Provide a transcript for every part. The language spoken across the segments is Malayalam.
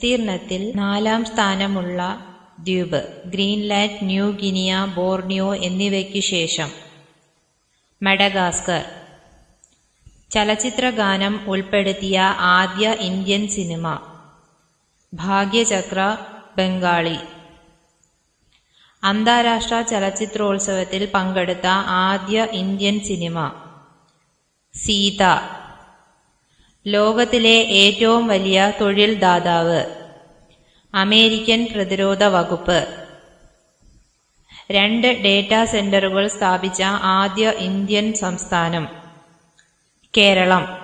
വിസ്തീർണത്തിൽ നാലാം സ്ഥാനമുള്ള ദ്വീപ് ഗ്രീൻലാൻഡ് ന്യൂ ഗിനിയ ബോർണിയോ എന്നിവയ്ക്ക് ശേഷം. മഡഗാസ്കർ. ചലച്ചിത്രഗാനം ഉൾപ്പെടുത്തിയ ആദ്യ ഇന്ത്യൻ സിനിമ. ഭാഗ്യചക്ര ബംഗാളി. അന്താരാഷ്ട്ര ചലച്ചിത്രോത്സവത്തിൽ പങ്കെടുത്ത ആദ്യ ഇന്ത്യൻ സിനിമ. സീത. ലോകത്തിലെ ഏറ്റവും വലിയ തൊഴിൽ ദാതാവ് അമേരിക്കൻ പ്രതിരോധ വകുപ്പ്. രണ്ട് ഡേറ്റാ സെന്ററുകൾ സ്ഥാപിച്ച ആദ്യ ഇന്ത്യൻ സംസ്ഥാനം. കേരളം.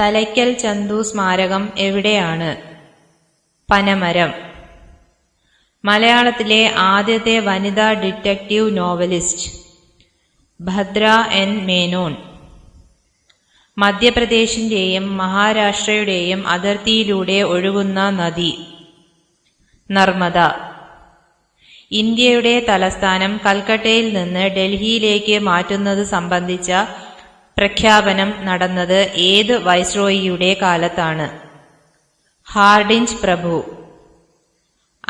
തലയ്ക്കൽ ചന്തു സ്മാരകം എവിടെയാണ്? പനമരം. മലയാളത്തിലെ ആദ്യത്തെ വനിതാ detective novelist. Bhadra N Menon. മധ്യപ്രദേശിന്റെയും മഹാരാഷ്ട്രയുടെയും അതിർത്തിയിലൂടെ ഒഴുകുന്ന നദി. നർമ്മദ. ഇന്ത്യയുടെ തലസ്ഥാനം കൽക്കട്ടയിൽ നിന്ന് ഡൽഹിയിലേക്ക് മാറ്റുന്നത് സംബന്ധിച്ച പ്രഖ്യാപനം നടന്നത് ഏത് വൈസ്രോയിയുടെ കാലത്താണ്? ഹാർഡിഞ്ച് പ്രഭു.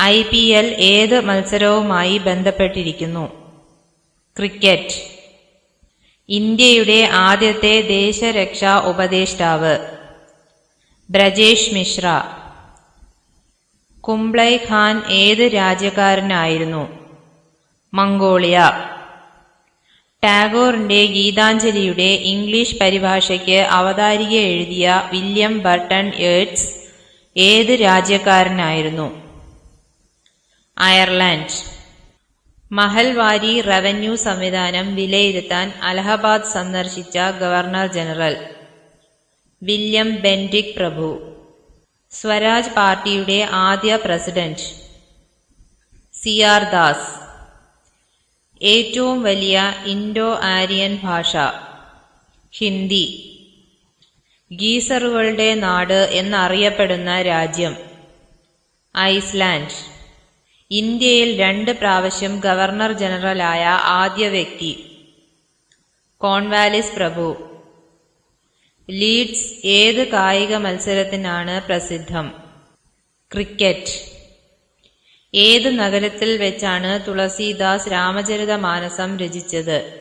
ഐ പി എൽ ഏത് മത്സരവുമായി ബന്ധപ്പെട്ടിരിക്കുന്നു? ക്രിക്കറ്റ്. ഇന്ത്യയുടെ ആദ്യത്തെ ദേശരക്ഷാ ഉപദേഷ്ടാവ്. ബ്രജേഷ് മിശ്ര. കുംബ്ലൈ ഖാൻ ഏത് രാജ്യക്കാരനായിരുന്നു? മംഗോളിയ. ടാഗോറിന്റെ ഗീതാഞ്ജലിയുടെ ഇംഗ്ലീഷ് പരിഭാഷയ്ക്ക് അവതാരിക എഴുതിയ വില്യം ബർട്ടൺ ഏഡ്സ് ഏത് രാജ്യക്കാരനായിരുന്നു? അയർലാൻഡ്. മഹൽവാരി റവന്യൂ സംവിധാനം വിലയിരുത്താൻ അലഹബാദ് സന്ദർശിച്ച ഗവർണർ ജനറൽ. വില്യം ബെൻഡിക് പ്രഭു. സ്വരാജ് പാർട്ടിയുടെ ആദ്യ പ്രസിഡന്റ്. C R Das. ഏറ്റവും വലിയ ഇൻഡോ ആര്യൻ ഭാഷ. ഹിന്ദി. ഗീസറുകളുടെ നാട് എന്നറിയപ്പെടുന്ന രാജ്യം. ഐസ്ലാൻഡ്. ഇന്ത്യയിൽ രണ്ട് പ്രാവശ്യം ഗവർണർ ജനറലായ ആദ്യ വ്യക്തി കോൺവാലിസ് പ്രഭു. ലീഡ്സ് ഏത് കായിക മത്സരത്തിനാണ് പ്രസിദ്ധം? ക്രിക്കറ്റ്. ഏത് നഗരത്തിൽ വെച്ചാണ് തുളസീദാസ് രാമചരിതമാനസം രചിച്ചത്?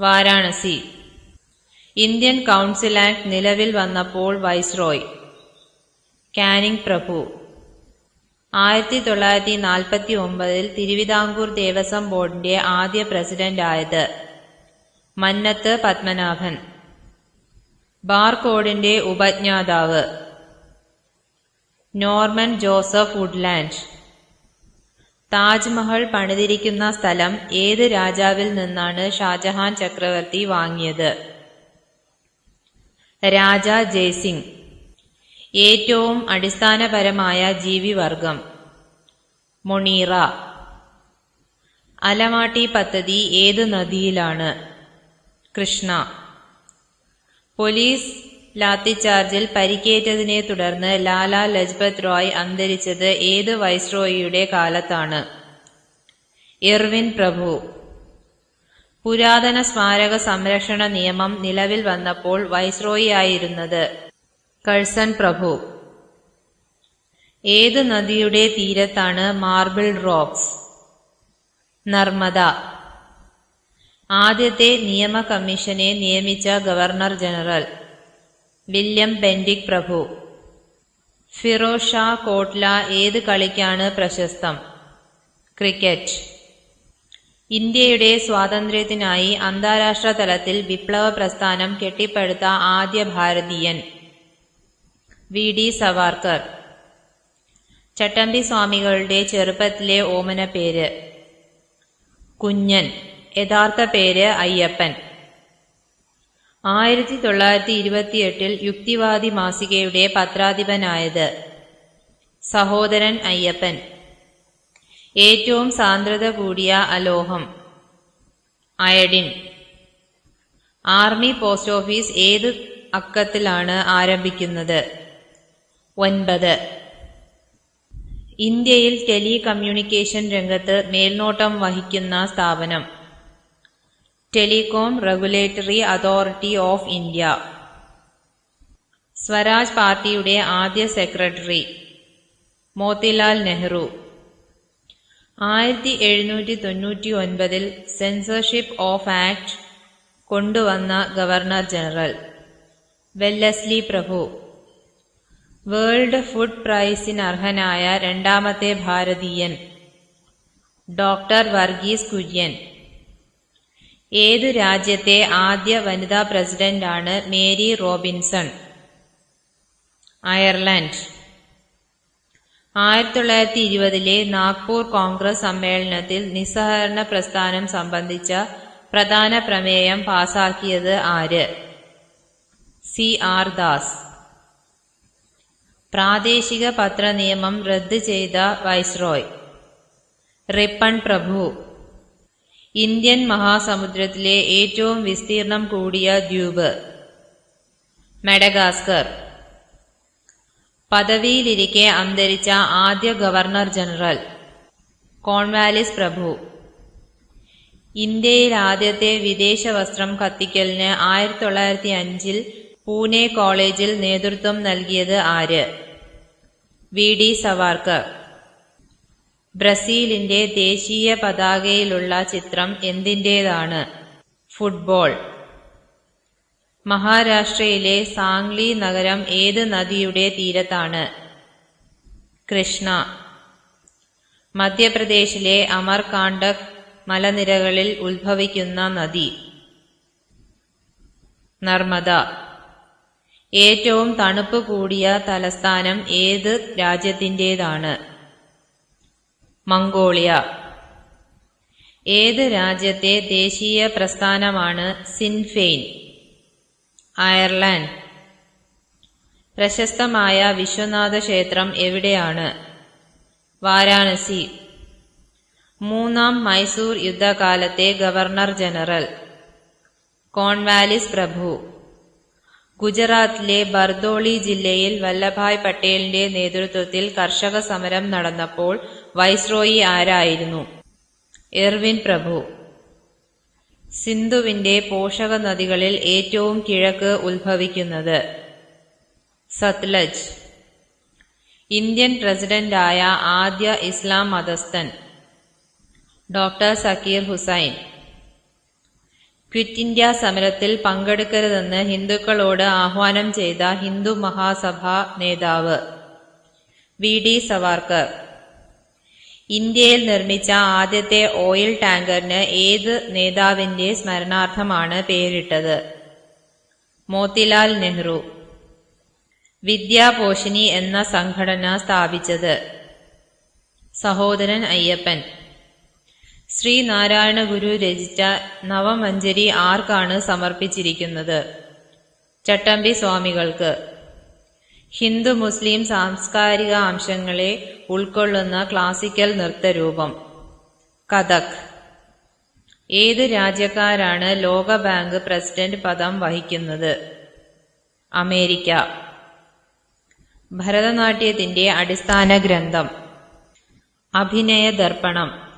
വാരാണസി. ഇന്ത്യൻ കൗൺസിൽ ആക്ട് നിലവിൽ വന്നപ്പോൾ വൈസ്രോയ് കാനിംഗ് പ്രഭു. ആയിരത്തി തൊള്ളായിരത്തി നാൽപ്പത്തി ഒമ്പതിൽ തിരുവിതാംകൂർ ദേവസ്വം ബോർഡിന്റെ ആദ്യ പ്രസിഡന്റായത് മന്നത്ത് പത്മനാഭൻ. ബാർകോഡിന്റെ ഉപജ്ഞാതാവ് നോർമൻ ജോസഫ് വുഡ്ലാൻഡ്. താജ്മഹൽ പണിതിരിക്കുന്ന സ്ഥലം ഏത് രാജാവിൽ നിന്നാണ് ഷാജഹാൻ ചക്രവർത്തി വാങ്ങിയത്? രാജ ജയ്സിംഗ് ഏറ്റവും അടിസ്ഥാനപരമായ ജീവിവർഗം. മൊണീറ. അലമാട്ടി പദ്ധതി ഏത് നദിയിലാണ്? കൃഷ്ണ. പോലീസ് ലാത്തിച്ചാർജിൽ പരിക്കേറ്റതിനെ തുടർന്ന് ലാലാ ലജ്പത് റോയ് അന്തരിച്ചത് ഏത് വൈസ്രോയിയുടെ കാലത്താണ്? ഇർവിൻ പ്രഭു. പുരാതന സ്മാരക സംരക്ഷണ നിയമം നിലവിൽ വന്നപ്പോൾ വൈസ്രോയി ആയിരുന്നത് കഴ്സൺ പ്രഭു. ഏത് നദിയുടെ തീരത്താണ് മാർബിൾ റോക്സ്? നർമ്മദ. ആദ്യത്തെ നിയമ കമ്മീഷനെ നിയമിച്ച ഗവർണർ ജനറൽ. വില്യം ബെൻഡിക് പ്രഭു. ഫിറോസ് ഷാ കോട്ട്ല ഏത് കളിക്കാണ് പ്രശസ്തം? ക്രിക്കറ്റ്. ഇന്ത്യയുടെ സ്വാതന്ത്ര്യത്തിനായി അന്താരാഷ്ട്ര തലത്തിൽ വിപ്ലവ പ്രസ്ഥാനം കെട്ടിപ്പടുത്ത ആദ്യ ഭാരതീയൻ. V D Savarkar. ചട്ടമ്പി സ്വാമികളുടെ ചെറുപ്പത്തിലെ ഓമന പേര്. കുഞ്ഞൻ. യഥാർത്ഥ പേര് അയ്യപ്പൻ. ആയിരത്തി തൊള്ളായിരത്തി ഇരുപത്തിയെട്ടിൽ യുക്തിവാദി മാസികയുടെ പത്രാധിപനായത് സഹോദരൻ അയ്യപ്പൻ. ഏറ്റവും സാന്ദ്രത കൂടിയ അലോഹം. അയഡിൻ. ആർമി പോസ്റ്റ് ഓഫീസ് ഏത് അക്കത്തിലാണ് ആരംഭിക്കുന്നത്? ഒൻപത്. ഇന്ത്യയിൽ ടെലി കമ്മ്യൂണിക്കേഷൻ രംഗത്ത് മേൽനോട്ടം വഹിക്കുന്ന സ്ഥാപനം. Telecom regulatory authority of India. Swaraj party ആദ്യ സെക്രട്ടറി മോത്തിലാൽ നെഹ്റു. ആയിരത്തി എഴുന്നൂറ്റി തൊണ്ണൂറ്റി ഒൻപതിൽ സെൻസർഷിപ്പ് ഓഫ് ആക്ട് കൊണ്ടുവന്ന ഗവർണർ ജനറൽ വെല്ലസ്ലി പ്രഭു. വേൾഡ് ഫുഡ് പ്രൈസിന് അർഹനായ രണ്ടാമത്തെ ഭാരതീയൻ ഡോക്ടർ വർഗീസ് കുര്യൻ. ഏതു രാജ്യത്തെ ആദ്യ വനിതാ പ്രസിഡന്റാണ് മേരി റോബിൻസൺ? അയർലൻഡ്. ആയിരത്തി തൊള്ളായിരത്തി ഇരുപതിലെ നാഗ്പൂർ കോൺഗ്രസ് സമ്മേളനത്തിൽ നിസ്സഹകരണ പ്രസ്ഥാനം സംബന്ധിച്ച പ്രധാന പ്രമേയം പാസാക്കിയത് ആര്? C R Das. പ്രാദേശിക പത്ര നിയമം റദ്ദ് ചെയ്ത വൈസ്രോയ്. റിപ്പൺ പ്രഭു. ഇന്ത്യൻ മഹാസമുദ്രത്തിലെ ഏറ്റവും വിസ്തീർണം കൂടിയ ദ്വീപ്. മെഡഗാസ്കർ. പദവിയിലിരിക്കെ അന്തരിച്ച ആദ്യ ഗവർണർ ജനറൽ. കോൺവാലിസ് പ്രഭു. ഇന്ത്യയിൽ ആദ്യത്തെ വിദേശ വസ്ത്രം കത്തിക്കലിന് ആയിരത്തി തൊള്ളായിരത്തി അഞ്ചിൽ പൂനെ കോളേജിൽ നേതൃത്വം നൽകിയത് ആര്? വി. ഡി. സവാർക്കർ. ബ്രസീലിന്റെ ദേശീയ പതാകയിലുള്ള ചിത്രം എന്തിന്റേതാണ്? ഫുട്ബോൾ. മഹാരാഷ്ട്രയിലെ സാംഗ്ലി നഗരം ഏത് നദിയുടെ തീരത്താണ്? കൃഷ്ണ. മധ്യപ്രദേശിലെ അമർകാണ്ടക് മലനിരകളിൽ ഉത്ഭവിക്കുന്ന നദി. നർമ്മദ. ഏറ്റവും തണുപ്പ് കൂടിയ തലസ്ഥാനം ഏത് രാജ്യത്തിന്റെതാണ്? മംഗോളിയ. ഏത് രാജ്യത്തെ ദേശീയ പ്രസ്ഥാനമാണ് സിൻഫെയിൻ? അയർലൻഡ്. പ്രശസ്തമായ വിശ്വനാഥ ക്ഷേത്രം എവിടെയാണ്? വാരാണസി. മൂന്നാം മൈസൂർ യുദ്ധകാലത്തെ ഗവർണർ ജനറൽ. കോൺവാലിസ് പ്രഭു. ഗുജറാത്തിലെ ബർദോളി ജില്ലയിൽ വല്ലഭായ് പട്ടേലിന്റെ നേതൃത്വത്തിൽ കർഷക സമരം നടന്നപ്പോൾ വൈസ്രോയി ആരായിരുന്നു? എർവിൻ പ്രഭു. സിന്ധുവിന്റെ പോഷക നദികളിൽ ഏറ്റവും കിഴക്ക് ഉത്ഭവിക്കുന്നത് സത്ലജ്. ഇന്ത്യൻ പ്രസിഡന്റായ ആദ്യ ഇസ്ലാം മതസ്ഥൻ doctor Zakir Hussain. Quit India സമരത്തിൽ പങ്കെടുക്കരുതെന്ന് ഹിന്ദുക്കളോട് ആഹ്വാനം ചെയ്ത ഹിന്ദു മഹാസഭ നേതാവ് വി ഡി സവാർക്കർ. ഇന്ത്യയിൽ നിർമ്മിച്ച ആദ്യത്തെ ഓയിൽ ടാങ്കറിന് ഏത് നേതാവിന്റെ സ്മരണാർത്ഥമാണ് പേരിട്ടത്? മോത്തിലാൽ നെഹ്റു. വിദ്യാപോഷിനി എന്ന സംഘടന സ്ഥാപിച്ചത്. സഹോദരൻ അയ്യപ്പൻ. ശ്രീനാരായണ ഗുരു രചിച്ച നവമഞ്ചരി ആർക്കാണ് സമർപ്പിച്ചിരിക്കുന്നത്? ചട്ടമ്പി സ്വാമികൾക്ക്. ഹിന്ദു മുസ്ലിം സാംസ്കാരിക അംശങ്ങളെ ഉൾക്കൊള്ളുന്ന ക്ലാസിക്കൽ നൃത്തരൂപം. കഥക്. ഏത് രാജ്യക്കാരാണ് ലോകബാങ്ക് പ്രസിഡന്റ് പദം വഹിക്കുന്നത്? അമേരിക്ക. ഭരതനാട്യത്തിന്റെ അടിസ്ഥാന ഗ്രന്ഥം. അഭിനയ ദർപ്പണം.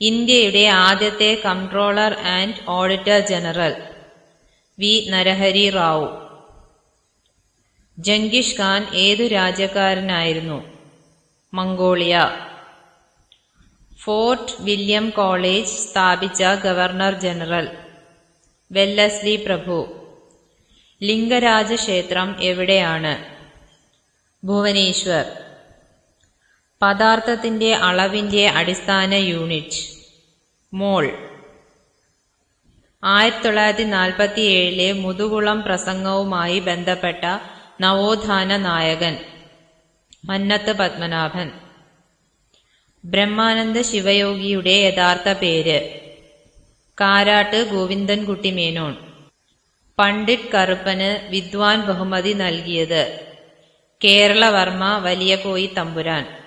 ഇന്ത്യയുടെ ആദ്യത്തെ controller and auditor general. V. Narahari Rao. Genghis Khan ഏതു രാജ്യക്കാരനായിരുന്നു? മംഗോളിയ. ഫോർട്ട് വില്യം കോളേജ് സ്ഥാപിച്ച ഗവർണർ ജനറൽ. വെല്ലസ്ലി പ്രഭു. ലിംഗരാജ ക്ഷേത്രം എവിടെയാണ്? ഭുവനേശ്വർ. പദാർത്ഥത്തിന്റെ അളവിന്റെ അടിസ്ഥാന യൂണിറ്റ് മോൾ. ആയിരത്തി തൊള്ളായിരത്തി നാൽപ്പത്തി ഏഴിലെ മുതുകുളം പ്രസംഗവുമായി ബന്ധപ്പെട്ട നവോത്ഥാന നായകൻ മന്നത്ത് പത്മനാഭൻ. ബ്രഹ്മാനന്ദ ശിവയോഗിയുടെ യഥാർത്ഥ പേര് കാരാട്ട് ഗോവിന്ദൻകുട്ടി മേനോൻ. പണ്ഡിറ്റ് കറുപ്പന് വിദ്വാൻ ബഹുമതി നൽകിയത് കേരളവർമ്മ വലിയകോയി തമ്പുരാൻ.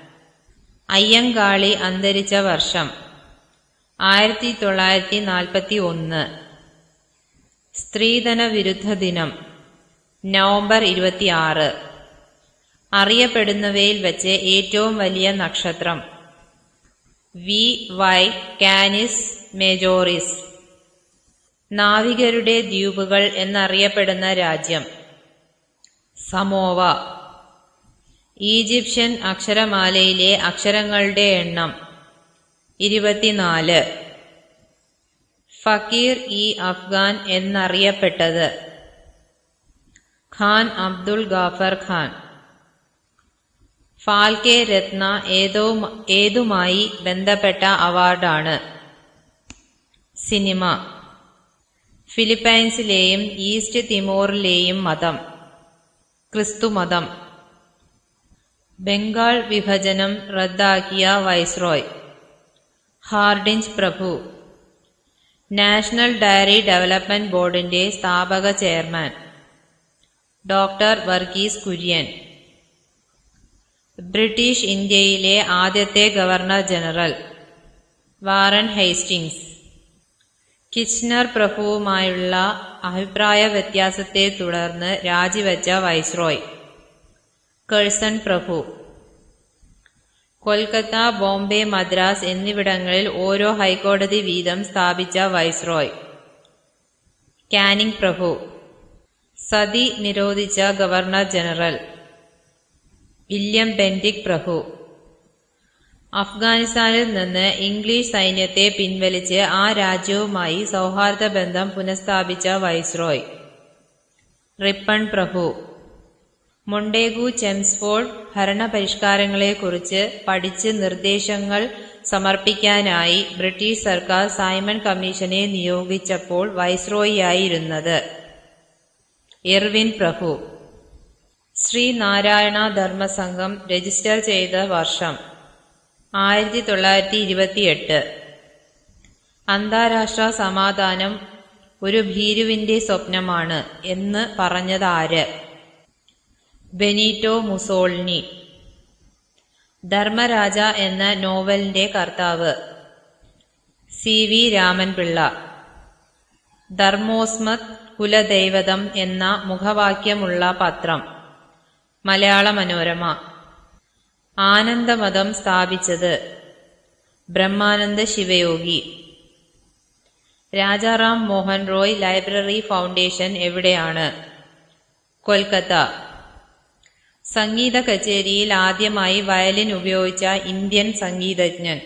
അയ്യങ്കാളി അന്തരിച്ച വർഷം. ആയിരത്തി തൊള്ളായിരത്തി നാൽപ്പത്തി ഒന്ന് സ്ത്രീധന വിരുദ്ധ ദിനം നവംബർ ഇരുപത്തിയാറ്. അറിയപ്പെടുന്നവയിൽ വെച്ച് ഏറ്റവും വലിയ നക്ഷത്രം. വി. വൈ. Canis Majoris. നാവികരുടെ ദ്വീപുകൾ എന്നറിയപ്പെടുന്ന രാജ്യം. സമോവ. ഈജിപ്ഷ്യൻ അക്ഷരമാലയിലെ അക്ഷരങ്ങളുടെ എണ്ണം. ഇരുപത്തിനാല്. ഫക്കീർ ഇ അഫ്ഗാൻ എന്നറിയപ്പെട്ടത്. ഖാൻ അബ്ദുൾ ഗാഫർ ഖാൻ. ഫാൽക്കെ രത്ന ഏതോ ഏതുമായി ബന്ധപ്പെട്ട അവാർഡാണ്. സിനിമ. ഫിലിപ്പൈൻസിലെയും ഈസ്റ്റ് തിമോറിലെയും മതം. ക്രിസ്തുമതം. ബംഗാൾ വിഭജനം റദ്ദാക്കിയ വൈസ്രോയ്. ഹാർഡിഞ്ച് പ്രഭു. നാഷണൽ ഡയറി ഡെവലപ്മെന്റ് ബോർഡിന്റെ സ്ഥാപക chairman. Doctor Varghese Kurien. British ഇന്ത്യയിലെ ആദ്യത്തെ governor general. Warren Hastings. Kitchener പ്രഭുവുമായുള്ള അഭിപ്രായ വ്യത്യാസത്തെ തുടർന്ന് രാജിവെച്ച വൈസ്രോയ്. കഴ്സൺ പ്രഭു. കൊൽക്കത്ത ബോംബെ മദ്രാസ് എന്നിവിടങ്ങളിൽ ഓരോ ഹൈക്കോടതി വീതം സ്ഥാപിച്ച വൈസ്രോയ് കാനിംഗ് പ്രഭു. സതി നിരോധിച്ച ഗവർണർ ജനറൽ. വില്യം ബെൻഡിക് പ്രഭു. അഫ്ഗാനിസ്ഥാനിൽ നിന്ന് ഇംഗ്ലീഷ് സൈന്യത്തെ പിൻവലിച്ച് ആ രാജ്യവുമായി സൗഹാർദ്ദ ബന്ധം പുനഃസ്ഥാപിച്ച വൈസ്രോയ് റിപ്പൺ പ്രഭു. മൊണ്ടേഗു ചെംസ്ഫോർഡ് ഭരണപരിഷ്കാരങ്ങളെക്കുറിച്ച് പഠിച്ച് നിർദ്ദേശങ്ങൾ സമർപ്പിക്കാനായി ബ്രിട്ടീഷ് സർക്കാർ സൈമൺ കമ്മീഷനെ നിയോഗിച്ചപ്പോൾ വൈസ്രോയിയായിരുന്നത്. എർവിൻ പ്രഭു. ശ്രീനാരായണ ധർമ്മസംഘം രജിസ്റ്റർ ചെയ്ത വർഷം ആയിരത്തി തൊള്ളായിരത്തി ഇരുപത്തിയെട്ട് അന്താരാഷ്ട്ര സമാധാനം ഒരു ഭീരുവിന്റെ സ്വപ്നമാണ് എന്ന് പറഞ്ഞതാര്? ബെനീറ്റോ മുസോൾനി ധർമ്മരാജ എന്ന നോവലിന്റെ കർത്താവ്. C V Raman Pillai. ധർമ്മോസ്മത് കുലദൈവതം എന്ന മുഖവാക്യമുള്ള പത്രം. മലയാള മനോരമ. ആനന്ദമതം സ്ഥാപിച്ചത് ബ്രഹ്മാനന്ദ ശിവയോഗി. രാജാറാം മോഹൻ റോയ് ലൈബ്രറി ഫൗണ്ടേഷൻ എവിടെയാണ്? കൊൽക്കത്ത. സംഗീത കച്ചേരിയിൽ ആദ്യമായി വയലിൻ ഉപയോഗിച്ച ഇന്ത്യൻ സംഗീതജ്ഞൻ.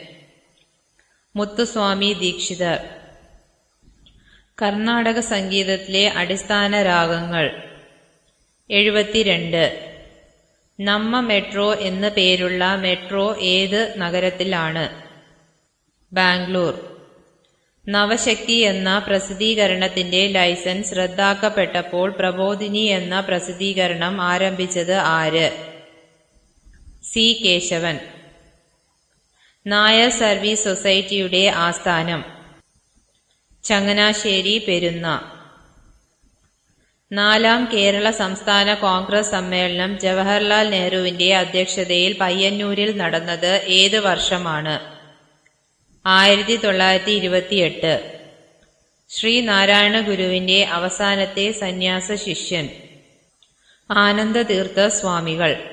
മുത്തുസ്വാമി ദീക്ഷിതർ കർണാടക സംഗീതത്തിലെ അടിസ്ഥാന രാഗങ്ങൾ. എഴുപത്തിരണ്ട്. നമ്മ മെട്രോ എന്ന പേരുള്ള മെട്രോ ഏത് നഗരത്തിലാണ്? ബാംഗ്ലൂർ. നവശക്തി എന്ന പ്രസിദ്ധീകരണത്തിന്റെ ലൈസൻസ് റദ്ദാക്കപ്പെട്ടപ്പോൾ പ്രബോധിനി എന്ന പ്രസിദ്ധീകരണം ആരംഭിച്ചത് ആര്? സി. കേശവൻ. നായർ സർവീസ് സൊസൈറ്റിയുടെ ആസ്ഥാനം. ചങ്ങനാശ്ശേരി പെരുന്ന. നാലാം കേരള സംസ്ഥാന കോൺഗ്രസ് സമ്മേളനം ജവഹർലാൽ നെഹ്റുവിന്റെ അധ്യക്ഷതയിൽ പയ്യന്നൂരിൽ നടന്നത് ഏത് വർഷമാണ്? ആയിരത്തി തൊള്ളായിരത്തി ഇരുപത്തിയെട്ട് ശ്രീനാരായണ ഗുരുവിന്റെ അവസാനത്തെ സന്യാസ ശിഷ്യൻ ആനന്ദതീർത്ഥ സ്വാമികൾ